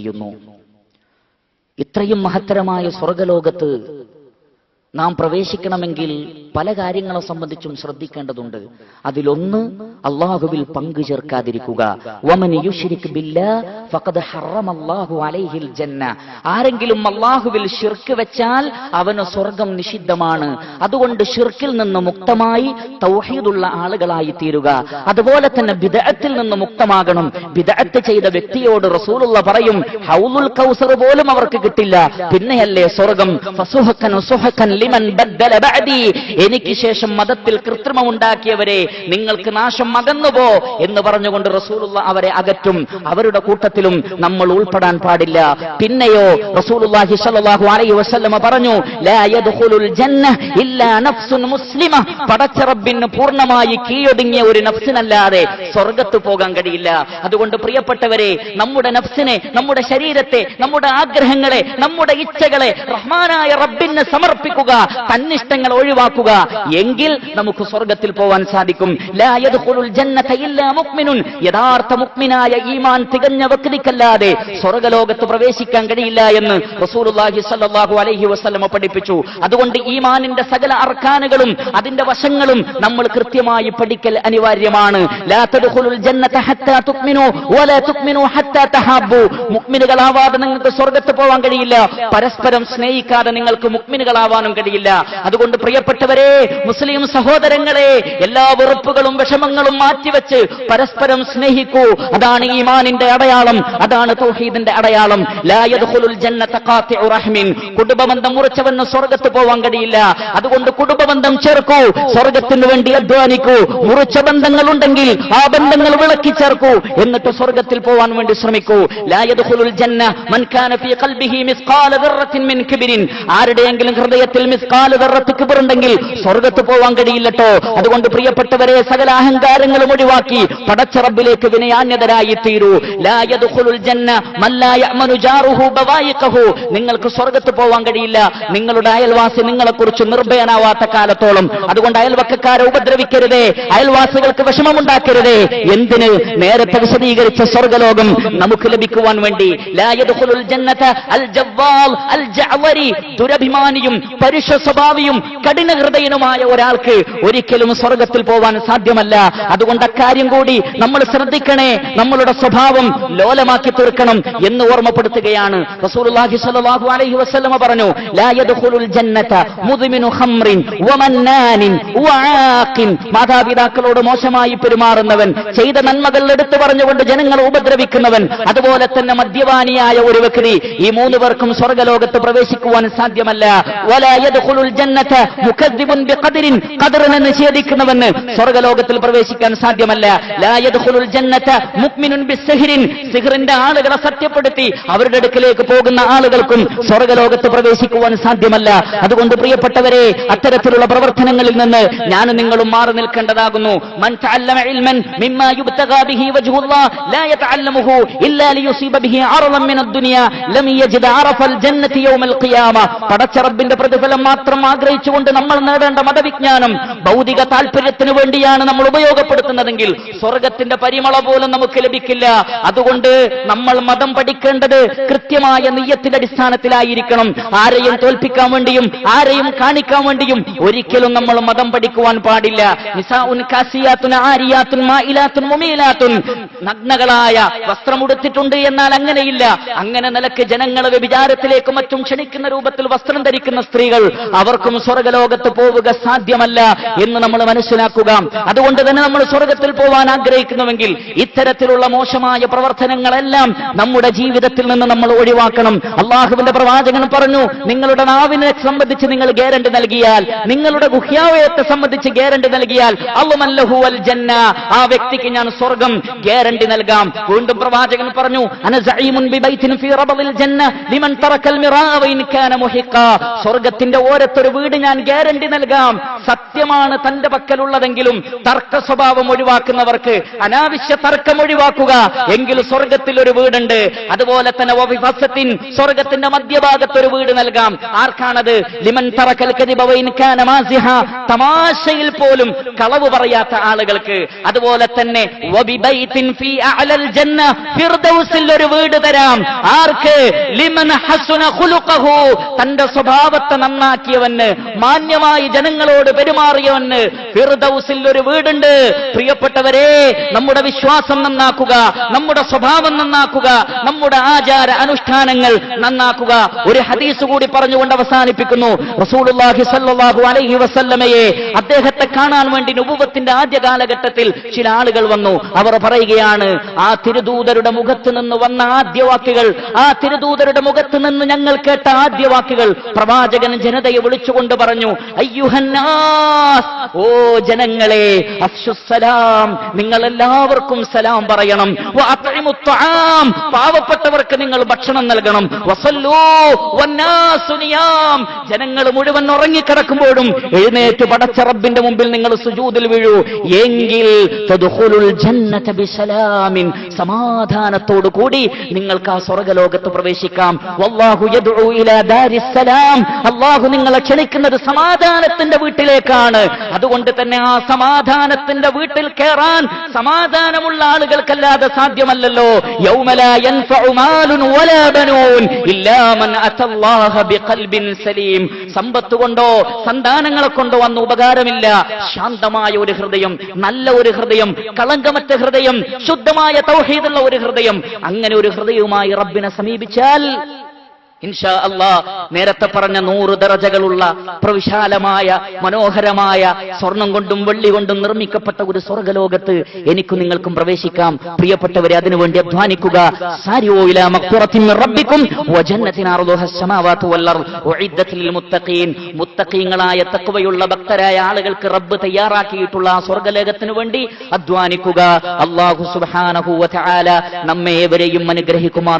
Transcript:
ചെയ്യുന്നു. ഇത്രയും മഹത്തരമായ സ്വർഗലോകത്ത് നാം പ്രവേശിക്കണമെങ്കിൽ പല കാര്യങ്ങളെ സംബന്ധിച്ചും ശ്രദ്ധിക്കേണ്ടതുണ്ട്. അതിലൊന്ന് അള്ളാഹുവിൽ പങ്കു ചേർക്കാതിരിക്കുക. ആരെങ്കിലും അള്ളാഹുവിൽ ഷിർക്ക് വെച്ചാൽ അവന് സ്വർഗം നിഷിദ്ധമാണ്. അതുകൊണ്ട് ഷിർക്കിൽ നിന്ന് മുക്തമായി തൗഹീദുള്ള ആളുകളായി തീരുക. അതുപോലെ തന്നെ ബിദഅത്തിൽ നിന്ന് മുക്തമാകണം. ബിദഅത്ത് ചെയ്ത വ്യക്തിയോട് റസൂലുള്ള പറയും ഹൗലുൽ കൗസർ പോലും അവർക്ക് കിട്ടില്ല. പിന്നെയല്ലേ സ്വർഗം? എനിക്ക് ശേഷം മതത്തിൽ കൃത്രിമം ഉണ്ടാക്കിയവരെ നിങ്ങൾക്ക് നാശം അകന്നുപോ എന്ന് പറഞ്ഞുകൊണ്ട് റസൂലുള്ള അവരെ അകറ്റും. അവരുടെ കൂട്ടത്തിലും നമ്മൾ ഉൾപ്പെടാൻ പാടില്ല. പിന്നെയോ റസൂലുള്ളാഹി സ്വല്ലല്ലാഹു അലൈഹി വസല്ലമ പറഞ്ഞു ലാ ജന്ന ഇല്ലാ നഫ്സുൻ മുസ്ലിമ. പടച്ച റബ്ബിന് പൂർണമായി കീഴൊടുങ്ങിയ ഒരു നഫ്സിനല്ലാതെ സ്വർഗത്ത് പോകാൻ കഴിയില്ല. അതുകൊണ്ട് പ്രിയപ്പെട്ടവരെ നമ്മുടെ നഫ്സിനെ നമ്മുടെ ശരീരത്തെ നമ്മുടെ ആഗ്രഹങ്ങളെ നമ്മുടെ ഇച്ഛകളെ റഹ്മാനായ റബ്ബിന് സമർപ്പിക്കുക തന്നിഷ്ടങ്ങൾ ഒഴിവാക്കുക. എങ്കിൽ നമുക്ക് സ്വർഗത്തിൽ പോവാൻ സാധിക്കും. യഥാർത്ഥ മുഅ്മിനായ ഈമാൻ തികഞ്ഞ വ്യക്തിക്കല്ലാതെ സ്വർഗലോകത്ത് പ്രവേശിക്കാൻ കഴിയില്ല എന്ന് സ്വല്ലല്ലാഹു അലൈഹി വസല്ലമ പഠിപ്പിച്ചു. അതുകൊണ്ട് ഈമാനിന്റെ സകല അർക്കാനുകളും അതിന്റെ വശങ്ങളും നമ്മൾ കൃത്യമായി പഠിക്കൽ അനിവാര്യമാണ്. നിങ്ങൾക്ക് സ്വർഗത്ത് പോവാൻ കഴിയില്ല. പരസ്പരം സ്നേഹിക്കാതെ നിങ്ങൾക്ക് മുഅ്മിനുകളാവാനും കഴിയില്ല അതുകൊണ്ട് പ്രിയപ്പെട്ടവരെ മുസ്ലിം സഹോദരങ്ങളെ എല്ലാ വെറുപ്പുകളും വിഷമങ്ങളും മാറ്റിവെച്ച് പരസ്പരം സ്നേഹിക്കൂ. അതാണ് ഈമാനിന്റെ അടയാളം അതാണ് തൗഹീദിന്റെ അടയാളം. ലാ യദ്ഖുലുൽ ജന്നത റഹ്മിൻ. കുടുംബബന്ധം മുറിച്ചവന് സ്വർഗത്ത് പോവാൻ കഴിയില്ല. അതുകൊണ്ട് കുടുംബബന്ധം ചേർക്കൂ സ്വർഗത്തിന് വേണ്ടി അധ്വാനിക്കൂ. മുറിച്ച ബന്ധങ്ങൾ ഉണ്ടെങ്കിൽ ആ ബന്ധങ്ങൾ വിളക്കി ചേർക്കൂ. എന്നിട്ട് സ്വർഗത്തിൽ പോവാൻ വേണ്ടി ശ്രമിക്കൂ. ലാ യദ്ഖുലുൽ ജന്ന മൻ കാന ഫീ ഖൽബിഹി മിസ്ഖാല മിൻ ആരുടെയെങ്കിലും ഹൃദയത്തിൽ കിബറുണ്ടെങ്കിൽ സ്വർഗത്ത് പോവാൻ കഴിയില്ലട്ടോ. അതുകൊണ്ട് പ്രിയപ്പെട്ടവരെ സകല അഹങ്കാരങ്ങളും ഒഴിവാക്കി പടച്ചറബിലേക്ക് വിനയാന്യതരായി തീരൂ. നിങ്ങൾക്ക് സ്വർഗത്ത് പോവാൻ കഴിയില്ല. നിങ്ങളുടെ അയൽവാസി നിങ്ങളെക്കുറിച്ച് നിർഭയനാവാത്ത കാലത്തോളം. അതുകൊണ്ട് അയൽവക്കക്കാരെ ഉപദ്രവിക്കരുതേ. അയൽവാസികൾക്ക് വിഷമമുണ്ടാക്കരുതേ. എന്തിന്? നേരത്തെ വിശദീകരിച്ച സ്വർഗലോകം നമുക്ക് ലഭിക്കുവാൻ വേണ്ടി. ലാ യദ്ഖുലുൽ ജന്നത അൽ അൽ ദുരഭിമാനിയും പരുഷ സ്വഭാവിയും കഠിന ഹൃദയനുമായ ഒരാൾക്ക് ഒരിക്കലും സ്വർഗത്തിൽ പോവാൻ സാധ്യമല്ല. അതുകൊണ്ട് അക്കാര്യം കൂടി നമ്മൾ ശ്രദ്ധിക്കണേ. നമ്മളുടെ സ്വഭാവം ലോലമാക്കി തീർക്കണം എന്ന് ഓർമ്മപ്പെടുത്തുകയാണ്. റസൂലുള്ളാഹി സ്വല്ലല്ലാഹു അലൈഹി പറഞ്ഞു ലാ ജന്നത മാതാപിതാക്കളോട് മോശമായി പെരുമാറുന്നവൻ ചെയ്ത നന്മകൾ എടുത്തു പറഞ്ഞുകൊണ്ട് ജനങ്ങളെ ഉപദ്രവിക്കുന്നവൻ അതുപോലെ തന്നെ മദ്യപാനിയായ ഒരു വ്യക്തി ഈ മൂന്ന് പേർക്കും സ്വർഗലോകത്ത് പ്രവേശിക്കുവാൻ സാധ്യമല്ല. ഖദറിനെ നിഷേധിക്കുന്നവന് സ്വർഗലോകത്തിൽ പ്രവേശിക്കാൻ സാധ്യമല്ല. സിഹ്റിന്റെ ആളുകളെ സത്യപ്പെടുത്തി അവരുടെ അടുക്കലേക്ക് പോകുന്ന ആളുകൾക്കും സ്വർഗലോകത്ത് പ്രവേശിക്കുവാൻ സാധ്യമല്ല. അതുകൊണ്ട് പ്രിയപ്പെട്ടവരെ അത്തരത്തിലുള്ള പ്രവർത്തനങ്ങളിൽ നിന്ന് ഞാൻ നിങ്ങളും മാറി നിൽക്കേണ്ടതാകുന്നു. മൻ തഅല്ലമ ഇൽമൻ മിമ്മാ യുബ്തഗാ ബിഹി വജ്ഹുല്ലാഹ് ലാ യതഅല്ലമഹു ഇല്ലാ ലിയുസീബ ബിഹി അറളൻ മിന ദുനിയാ ലം യജിദ് അറഫൽ ജന്നതി യൗമൽ ഖിയാമ. പടച്ച റബ്ബിന്റെ പ്രതിഫലം മാത്രം ആഗ്രഹിച്ചുകൊണ്ട് നമ്മൾ നേടേണ്ട മതവിജ്ഞാനം ഭൗതിക താല്പര്യത്തിന് വേണ്ടിയാണ് നമ്മൾ ഉപയോഗപ്പെടുത്തുന്നതെങ്കിൽ സ്വർഗത്തിന്റെ പരിമള പോലും നമുക്ക് ലഭിക്കില്ല. അതുകൊണ്ട് നമ്മൾ മതം പഠിക്കേണ്ടത് കൃത്യമായ നെയ്യത്തിന്റെ അടിസ്ഥാനത്തിലായിരിക്കണം. ആരെയും തോൽപ്പിക്കാൻ വേണ്ടിയും ആരെയും കാണിക്കാൻ വേണ്ടിയും ഒരിക്കലും നമ്മൾ മതം പഠിക്കുവാൻ പാടില്ല. നഗ്നകളായ വസ്ത്രമുടുത്തിട്ടുണ്ട് എന്നാൽ അങ്ങനെയില്ല. അങ്ങനെ നിലയ്ക്ക് ജനങ്ങളെ വ്യഭിചാരത്തിലേക്കും മറ്റും ക്ഷണിക്കുന്ന രൂപത്തിൽ വസ്ത്രം ധരിക്കുന്ന സ്ത്രീകൾ അവർക്കും സ്വർഗലോകത്ത് പോവുക സാധ്യമല്ല എന്ന് നമ്മൾ മനസ്സിലാക്കുക. അതുകൊണ്ട് തന്നെ നമ്മൾ സ്വർഗത്തിൽ പോവാൻ ആഗ്രഹിക്കുന്നുവെങ്കിൽ ഇത്തരത്തിലുള്ള മോശമായ പ്രവർത്തനങ്ങളെല്ലാം നമ്മുടെ ജീവിതത്തിൽ നിന്ന് നമ്മൾ ഒഴിവാക്കണം. അള്ളാഹുവിന്റെ പ്രവാചകൻ പറഞ്ഞു നിങ്ങളുടെ നാവിനെ സംബന്ധിച്ച് നിങ്ങൾ ഗ്യാരണ്ടി നൽകിയാൽ നിങ്ങളുടെ ഗുഹ്യാവയത്തെ സംബന്ധിച്ച് ഗ്യാരണ്ടി നൽകിയാൽ അള്ളുമല്ലഹു അൽ ജന്ന ആ വ്യക്തിക്ക് ഞാൻ സ്വർഗം ഗ്യാരണ്ടി നൽകാം. വീണ്ടും പ്രവാചകൻ പറഞ്ഞു അന സഈമുൻ ബിബൈത്തിൻ ഫീ റബദിൽ ജന്ന ലിമൻ തറക്കൽ മിറാഇൻ കാന സ്വർഗത്തിന്റെ സ്വർഗത്തിന്റെ ഓരത്തൊരു വീട് ഞാൻ ഗ്യാരണ്ടി നൽകാം. സത്യമാണ് തന്റെ പക്കലുള്ളതെങ്കിലും തർക്ക സ്വഭാവം ഒഴിവാക്കുന്നവർക്ക് അനാവശ്യ തർക്കം ഒഴിവാക്കുക. എങ്കിൽ സ്വർഗത്തിൽ ഒരു വീടുണ്ട്. അതുപോലെ തന്നെ വവിഫസത്തിൻ സ്വർഗത്തിന്റെ മധ്യഭാഗത്ത് ഒരു വീട് നൽകാം. ആർക്കാണത്? ലിമൻ തറക്കൽ തമാശയിൽ പോലും കളവ് പറയാത്ത ആളുകൾക്ക്. അതുപോലെ തന്നെ ഒരു വീട് തരാം. ആർക്ക്? ലിമൻ ഹസുന തന്റെ സ്വഭാവത്തെ നന്നാക്കിയവന് മാന്യമായി ജനങ്ങളോട് പെരുമാറിയവന് ഫിർദൌസിൽ ഒരു വീടുണ്ട്. പ്രിയപ്പെട്ടവരെ നമ്മുടെ വിശ്വാസം നന്നാക്കുക നമ്മുടെ സ്വഭാവം നന്നാക്കുക നമ്മുടെ ആചാര അനുഷ്ഠാനങ്ങൾ നന്നാക്കുക. ഒരു ഹദീസ് കൂടി പറഞ്ഞുകൊണ്ട് അവസാനിപ്പിക്കുന്നു. റസൂലുള്ളാഹി സല്ലല്ലാഹു അലൈഹി വസല്ലമയെ അദ്ദേഹത്തെ കാണാൻ വേണ്ടി നുബുവത്തിന്റെ ആദ്യ കാലഘട്ടത്തിൽ ചില ആളുകൾ വന്നു. അവർ പറയുകയാണ് ആ തിരുദൂതരുടെ മുഖത്ത് നിന്ന് വന്ന ആദ്യ വാക്കുകൾ ആ തിരുദൂതരുടെ മുഖത്ത് നിന്ന് ഞങ്ങൾ കേട്ട ആദ്യ വാക്കുകൾ പ്രവാചകൻ ജനതയെ വിളിച്ചുകൊണ്ട് പറഞ്ഞു അയ്യുഹന്നാസ് ഓ ജനങ്ങളെ അശ്വസ്സലാം നിങ്ങൾ എല്ലാവർക്കും സലാം പറയണം. പാവപ്പെട്ടവർക്ക് നിങ്ങൾ ഭക്ഷണം നൽകണം. ജനങ്ങൾ മുഴുവൻ ഉറങ്ങിക്കിടക്കുമ്പോഴും എഴുന്നേറ്റ് പടച്ച റബ്ബിന്റെ മുമ്പിൽ നിങ്ങൾ സുജൂതിൽ വീഴൂ. എങ്കിൽ സമാധാനത്തോടു കൂടി നിങ്ങൾക്ക് ആ സ്വർഗലോകത്ത് പ്രവേശിക്കാം. വല്ലാഹു അല്ലാഹു നിങ്ങളെ ക്ഷണിക്കുന്നത് സമാധാനത്തിന്റെ വീട്ടിലേക്കാണ്. അതുകൊണ്ട് തന്നെ ആ സമാധാനത്തിന്റെ വീട്ടിൽ കയറാൻ സമാധാനമുള്ള ആളുകൾക്കല്ലാതെ സാധ്യമല്ലല്ലോ. സലീം. സമ്പത്ത് കൊണ്ടോ സന്താനങ്ങളെ കൊണ്ടോ അന്ന് ഉപകാരമില്ല. ശാന്തമായ ഒരു ഹൃദയം നല്ല ഒരു ഹൃദയം കളങ്കമറ്റ ഹൃദയം ശുദ്ധമായ തൗഹീദുള്ള ഒരു ഹൃദയം. അങ്ങനെ ഒരു ഹൃദയവുമായി റബ്ബിനെ സമീപിച്ചാൽ ഇൻഷാ അള്ളാ നേരത്തെ പറഞ്ഞ നൂറ് ദറജകളുള്ള പ്രവിശാലമായ മനോഹരമായ സ്വർണം കൊണ്ടും വെള്ളി കൊണ്ടും നിർമ്മിക്കപ്പെട്ട ഒരു സ്വർഗലോകത്ത് എനിക്കും നിങ്ങൾക്കും പ്രവേശിക്കാം. പ്രിയപ്പെട്ടവരെ അതിനുവേണ്ടി അധ്വാനിക്കുക. മുത്തക്കീങ്ങളായ തഖ്വയുള്ള ഭക്തരായ ആളുകൾക്ക് റബ്ബ് തയ്യാറാക്കിയിട്ടുള്ള ആ സ്വർഗലോകത്തിനു വേണ്ടി അധ്വാനിക്കുക. അള്ളാഹു തആല നമ്മെ ഏവരെയും അനുഗ്രഹിക്കുമാർ